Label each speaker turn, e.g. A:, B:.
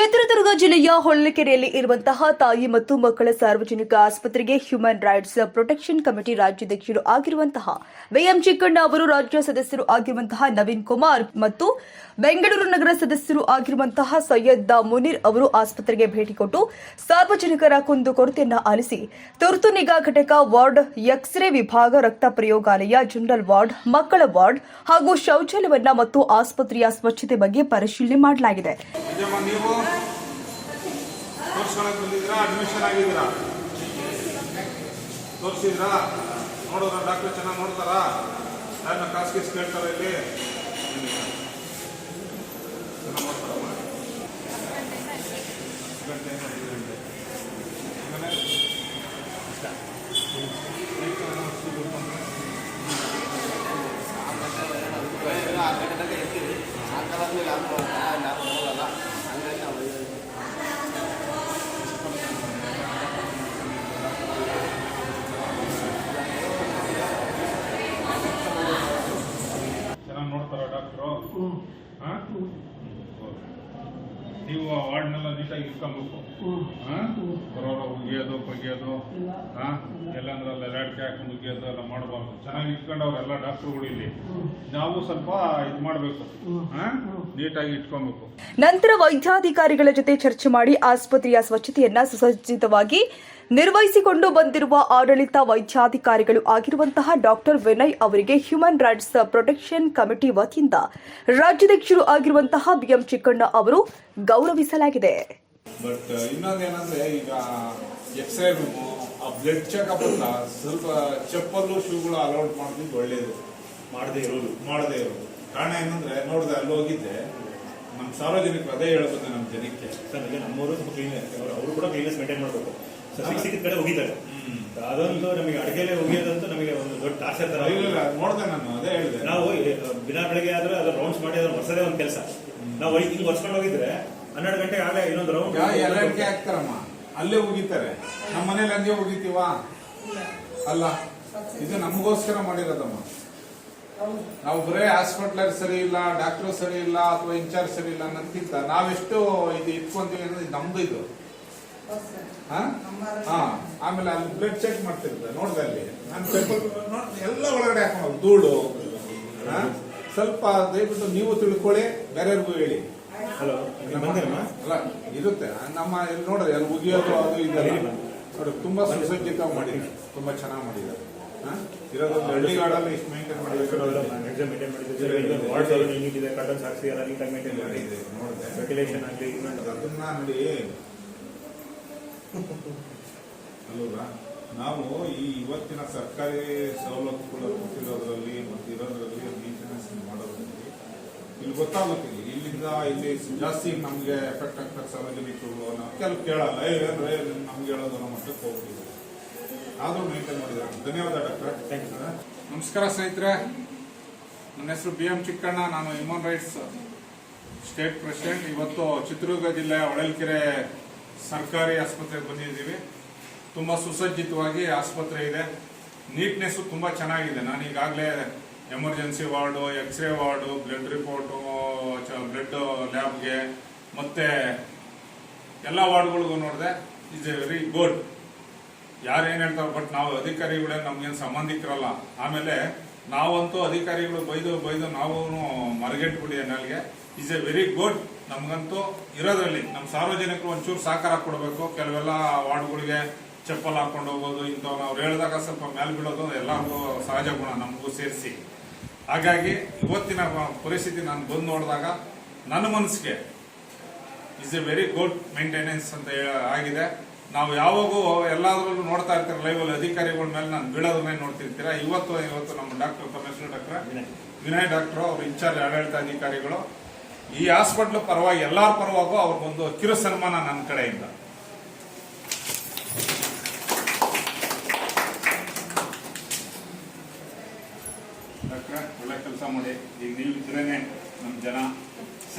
A: ಚಿತ್ರದುರ್ಗ ಜಿಲ್ಲೆಯ ಹೊಳಲ್ಕೆರೆಯಲ್ಲಿ ಇರುವಂತಹ ತಾಯಿ ಮತ್ತು ಮಕ್ಕಳ ಸಾರ್ವಜನಿಕ ಆಸ್ಪತ್ರೆಗೆ ಹ್ಯೂಮನ್ ರೈಟ್ಸ್ ಪ್ರೊಟೆಕ್ಷನ್ ಕಮಿಟಿ ರಾಜ್ಯಾಧ್ಯಕ್ಷರು ಆಗಿರುವಂತಹ ಬಿಎಂ ಚಿಕ್ಕಣ್ಣ ಅವರು ರಾಜ್ಯ ಸದಸ್ಯರು ಆಗಿರುವಂತಹ ನವೀನ್ ಕುಮಾರ್ ಮತ್ತು ಬೆಂಗಳೂರು ನಗರ ಸದಸ್ಯರು ಆಗಿರುವಂತಹ ಸೈಯದ್ ಮುನೀರ್ ಅವರು ಆಸ್ಪತ್ರೆಗೆ ಭೇಟಿ ಕೊಟ್ಟು ಸಾರ್ವಜನಿಕರ ಕುಂದುಕೊರತೆಯನ್ನ ಆಲಿಸಿ ತುರ್ತು ನಿಗಾ ಘಟಕ ವಾರ್ಡ್ ಎಕ್ಸ್ರೇ ವಿಭಾಗ ರಕ್ತ ಪ್ರಯೋಗಾಲಯ ಜನರಲ್ ವಾರ್ಡ್, ಮಕ್ಕಳ ವಾರ್ಡ್ ಹಾಗೂ ಶೌಚಾಲಯವನ್ನ ಮತ್ತು ಆಸ್ಪತ್ರೆಯ ಸ್ವಚ್ಛತೆ ಬಗ್ಗೆ ಪರಿಶೀಲನೆ ಮಾಡಲಾಗಿದೆ.
B: ತೋರ್ಸ್ಕೊಳಕ್ ಬಂದಿದ್ದೀರಾ? ಅಡ್ಮಿಷನ್ ಆಗಿದ್ದೀರಾ? ತೋರಿಸಿದ್ರಾ? ನೋಡಿದ್ರ ಡಾಕ್ಟರ್ ಚೆನ್ನಾಗಿ ನೋಡ್ತಾರಾ? ಯಾರನ್ನ ಕಾಸು ಗೀಸ್ ಕೇಳ್ತಾರ ಇಲ್ಲಿ? ಚೆನ್ನಾಗಿ ನೋಡ್ತಾರಮ್ಮ? ಗಂಟೆ ಐದು ಗಂಟೆ. ಆಮೇಲೆ? ಎಷ್ಟು ಹಣ ಅಷ್ಟು ದುಡ್ಡು ಬಂದ್ರೆ? ಚೆನ್ನಾಗಿ ನೋಡ್ತಾರ ಡಾಕ್ಟ್ರು ಹಾ ನೀವು ಆ ವಾರ್ಡ್ನೆಲ್ಲ ನೀಟಾಗಿ ಇಟ್ಕೊಬೇಕು. ಹಾ? ಬರೋರ ಉಗಿಯೋದು ಬಗೆಯೋದು ಎಲ್ಲಂದ್ರೆ ಅಲ್ಲ ಲ್ಯಾಡ್ಕೆ ಹಾಕೊಂಡು ಉಗಿಯೋದು ಎಲ್ಲ ಮಾಡಬಾರ್ದು. ಚೆನ್ನಾಗಿ ಇಟ್ಕೊಂಡು ಎಲ್ಲ ಡಾಕ್ಟರ್ಗಳು ಇಲ್ಲಿ. ನಾವು ಸ್ವಲ್ಪ ಇದು ಮಾಡಬೇಕು. ನೀಟಾಗಿ ಇಟ್ಕೊಬೇಕು.
A: ನಂತರ ವೈದ್ಯಾಧಿಕಾರಿಗಳ ಜೊತೆ ಚರ್ಚೆ ಮಾಡಿ ಆಸ್ಪತ್ರೆಯ ಸ್ವಚ್ಛತೆಯನ್ನ ಸುಸಜ್ಜಿತವಾಗಿ ನಿರ್ವಹಿಸಿಕೊಂಡು ಬಂದಿರುವ ಆಡಳಿತ ವೈದ್ಯಾಧಿಕಾರಿಗಳು ಆಗಿರುವಂತಹ ಡಾಕ್ಟರ್ ವಿನಯ್ ಅವರಿಗೆ ಹ್ಯೂಮನ್ ರೈಟ್ಸ್ ಪ್ರೊಟೆಕ್ಷನ್ ಕಮಿಟಿ ವತಿಯಿಂದ ರಾಜ್ಯಾಧ್ಯಕ್ಷರು ಆಗಿರುವಂತಹ ಬಿಎಂ ಚಿಕ್ಕಣ್ಣ ಅವರು ಗೌರವಿಸಲಾಗಿದೆ.
B: ಬಟ್ ಇನ್ನೊಂದು ಏನಂದ್ರೆ ಈಗ ಎಕ್ಸ್ರೇ ರೂಮು ಆ ಬ್ಲಡ್ ಚೆಕಪ್ ಅಂತ ಸ್ವಲ್ಪ ಚಪ್ಪಲ್ಲು ಶೂಗಳು ಅಲೌಡ್ ಮಾಡೋದು ಒಳ್ಳೇದು.
C: ಮಾಡದೇ ಇರೋದು
B: ಮಾಡದೇ ಇರೋದು. ಕಾರಣ ಏನಂದ್ರೆ ನೋಡಿದೆ ಅಲ್ಲಿ ಹೋಗಿದ್ದೆ. ನಮ್ಮ ಸಾರ್ವಜನಿಕರು ಅದೇ ಹೇಳ್ಬೋದು ನಮ್ಮ ಜನಕ್ಕೆ.
C: ಸರ್ ನಮ್ಮವರು ಸ್ವಲ್ಪ ಕ್ಲೀನ್ ಅವರು ಕೂಡ ಕ್ಲೀನೆಸ್ ಮೇಂಟೈನ್ ಮಾಡಬೇಕು. ಸಿಕ್ಕಿದ ಕಡೆ ಹೋಗಿದ್ದಾರೆ. ಅದೊಂದು ನಮಗೆ ಅಡುಗೆಲೆ ಹೋಗಿಯೋದಂತೂ ನಮಗೆ ಒಂದು ದೊಡ್ಡ ಟಾರ್ಚರ್ ತರ
B: ಇಲ್ಲ ಇಲ್ಲ, ನಾನು ಅದೇ ಹೇಳಿದೆ.
C: ನಾವು ದಿನಾ ಬೆಳಗ್ಗೆ ಆದ್ರೆ ಅದು ರೌಂಡ್ಸ್ ಮಾಡಿ ಅದ್ರ ಹೊಸದೇ ಒಂದು ಕೆಲಸ. ನಾವು ಇಲ್ಲಿ ಹೊರ್ಸ್ಕೊಂಡು ಹೋಗಿದ್ರೆ ಹನ್ನೆರಡು ಗಂಟೆ ಆಗಲೇ ಇನ್ನೊಂದು ರೌಂಡ್
B: ಎಲ್ಲರಿಗೆ ಹಾಕ್ತಾರಮ್ಮ ಅಲ್ಲೇ ಹೋಗಿತಾರೆ ನಮ್ಮ ಮನೇಲಿ ಹಂಗೆ ಹೋಗಿತೀವಾ ಅಲ್ಲ ಇದು ನಮಗೋಸ್ಕರ ಮಾಡಿರೋದಮ್ಮ. ನಾವು ಬರೇ ಹಾಸ್ಪಿಟ್ಲರ್ ಸರಿ ಇಲ್ಲ ಡಾಕ್ಟರ್ ಸರಿ ಇಲ್ಲ ಅಥವಾ ಇನ್ಚಾರ್ಜ್ ಸರಿ ಇಲ್ಲ ಅನ್ನೋದಕ್ಕಿಂತ ನಾವೆಷ್ಟು ಇದು ಇಟ್ಕೊಂತೀವಿ ಅನ್ನೋದು ಇದು ನಮ್ದು ಇದು. ಹಾ? ಆಮೇಲೆ ಅಲ್ಲಿ ಬ್ಲಡ್ ಚೆಕ್ ಮಾಡ್ತಿರ್ತಾರೆ ನೋಡ್ದೆ ಅಲ್ಲಿ. ನಾನು ಎಲ್ಲ ಒಳಗಡೆ ಹಾಕೊಂಡು ಧೂಳು? ಸ್ವಲ್ಪ ದಯವಿಟ್ಟು ನೀವು ತಿಳ್ಕೊಳ್ಳಿ ಬೇರೆಯವ್ರಿಗೂ ಹೇಳಿ.
C: ಹಲೋ
B: ಅಲ್ಲ ಇರುತ್ತೆ. ನಮ್ಮ ಇಲ್ಲಿ ನೋಡ್ರಿ ಅಲ್ಲಿ ಉದ್ಯೋಗ ಅದು ಇದೆಲ್ಲ ನೋಡಿ ತುಂಬಾ ಸುಸಜ್ಜಿತ ಮಾಡಿದ್ರು ತುಂಬಾ ಚೆನ್ನಾಗಿ ಮಾಡಿದ್ದಾರೆ? ಇರೋದೊಂದು ಹಳ್ಳಿಗಾಡಲ್ಲಿ ಇಷ್ಟು ಮೇಂಟೈನ್ ಮಾಡಿದ್ದಾರೆ.
C: ಎಕ್ಸಾಮ್ ಮೇಂಟೈನ್ ಮಾಡಿದ್ದೀವಿ ವಾರ್ಡ್ ನೀಟ್ ಇದೆ ಕಟನ್ಸ್ ಹಾಕ್ಸಿ ಎಲ್ಲ ನೀಟಾಗಿ ಮೇಂಟೈನ್ ಮಾಡಿ
B: ನೋಡಿದೆ.
C: ವೆಂಟಿಲೇಷನ್ ಆಗಲಿ.
B: ಅದನ್ನ ನೋಡಿ. ಅಲ್ವಾ ನಾವು ಈ ಇವತ್ತಿನ ಸರ್ಕಾರಿ ಸವಲತ್ತುಗಳು ಕೊಟ್ಟಿರೋದ್ರಲ್ಲಿ ಮತ್ತು ಇರೋದ್ರಲ್ಲಿ ಮೇಂಟೆನೆನ್ಸ್ ಮಾಡೋದ್ರಲ್ಲಿ ಇಲ್ಲಿ ಗೊತ್ತಾಗುತ್ತೆ. ಇಲ್ಲಿ ಇಲ್ಲಿಂದ ಇಲ್ಲಿ ಜಾಸ್ತಿ ನಮಗೆ ಎಫೆಕ್ಟ್ ಆಗ್ತಾ ಸಾರ್ವಜನಿಕರು ನಾವು ಕೆಲವು ಕೇಳಲ್ಲ. ಏನಂದ್ರೆ ನಮ್ಗೆ ಹೇಳೋದು ನಮ್ಮ ಮಟ್ಟಕ್ಕೆ ಹೋಗ್ತೀವಿ ಆದರೂ ಮೇಂಟೈನ್ ಮಾಡಿದ್ದಾರೆ. ಧನ್ಯವಾದ ಡಾಕ್ಟರ್.
C: ಯು ಸರ್
B: ನಮಸ್ಕಾರ ಸ್ನೇಹಿತರೆ. ನನ್ನ ಹೆಸರು ಬಿ ಎಂ ಚಿಕ್ಕಣ್ಣ. ನಾನು ಹ್ಯೂಮನ್ ರೈಟ್ಸ್ ಸ್ಟೇಟ್ ಪ್ರೆಸಿಡೆಂಟ್ ಇವತ್ತು ಚಿತ್ರದುರ್ಗ ಜಿಲ್ಲೆ ಹೊಳಲ್ಕೆರೆ ಸರ್ಕಾರಿ ಆಸ್ಪತ್ರೆಗೆ ಬಂದಿದ್ದೀವಿ. ತುಂಬ ಸುಸಜ್ಜಿತವಾಗಿ ಆಸ್ಪತ್ರೆ ಇದೆ. ನೀಟ್ನೆಸ್ಸು ತುಂಬ ಚೆನ್ನಾಗಿದೆ. ನಾನು ಈಗಾಗಲೇ emergency ward x-ray ward blood report blood ಲ್ಯಾಬ್ಗೆ ಮತ್ತೆ ಎಲ್ಲ ವಾರ್ಡ್ಗಳಿಗೂ ನೋಡಿದೆ ಇಸ್ ಎ ವೆರಿ ಗುಡ್ ಯಾರೇನು ಹೇಳ್ತಾರೆ ಬಟ್ ನಾವು ಅಧಿಕಾರಿಗಳೇ ನಮ್ಗೇನು ಸಂಬಂಧಿಕರಲ್ಲ. ಆಮೇಲೆ ನಾವಂತೂ ಅಧಿಕಾರಿಗಳು ಬೈದು ಬೈದು ನಾವು ಮರಗೆಟ್ಬಿಡಿ ಅನ್ನಲ್ಗೆ. ಇಸ್ ಎ ವೆರಿ ಗುಡ್ ನಮಗಂತೂ ಇರೋದ್ರಲ್ಲಿ ನಮ್ಮ ಸಾರ್ವಜನಿಕರು ಒಂಚೂರು ಸಹಕಾರ ಕೊಡಬೇಕು. ಕೆಲವೆಲ್ಲ ವಾರ್ಡ್ಗಳಿಗೆ ಚಪ್ಪಲ್ ಹಾಕೊಂಡು ಹೋಗೋದು ಇಂಥವ್ರು ಅವ್ರು ಹೇಳಿದಾಗ ಸ್ವಲ್ಪ ಮೇಲೆ ಬಿಡೋದು ಎಲ್ಲರಿಗೂ ಸಹಜ ಗುಣ, ನಮಗೂ ಸೇರಿಸಿ. ಹಾಗಾಗಿ ಇವತ್ತಿನ ಪರಿಸ್ಥಿತಿ ನಾನು ಬಂದು ನೋಡಿದಾಗ ನನ್ನ ಮನಸ್ಸಿಗೆ is a very good maintenance ಅಂತ ಆಗಿದೆ. ನಾವು ಯಾವಾಗೂ ಎಲ್ಲಾದ್ರಲ್ಲೂ ನೋಡ್ತಾ ಇರ್ತೀರ ಲೈವ್ ಅಲ್ಲಿ ಅಧಿಕಾರಿಗಳ ಮೇಲೆ ನಾನು ಬೀಳೋದನ್ನೇ ನೋಡ್ತಿರ್ತೀರ? ಇವತ್ತು ಇವತ್ತು ನಮ್ಮ ಡಾಕ್ಟರ್ ಹೆಸರು ಡಾಕ್ಟರ್ ವಿನಯ್ ಡಾಕ್ಟರ್ ಅವ್ರ ಇನ್ಚಾರ್ಜ್ ಆಡಳಿತ ಅಧಿಕಾರಿಗಳು. ಈ ಹಾಸ್ಪಿಟ್ಲ್ ಪರವಾಗಿ ಎಲ್ಲಾರ ಪರವಾಗೂ ಅವ್ರಿಗೊಂದು ಕಿರು ಸನ್ಮಾನ ನನ್ನ ಕಡೆಯಿಂದ. ಡಾಕ್ಟ್ರೆ, ಒಳ್ಳೆ ಕೆಲಸ ಮಾಡಿ. ಈಗ ನೀವು ಇದ್ರೇನೆ ನಮ್ಮ ಜನ.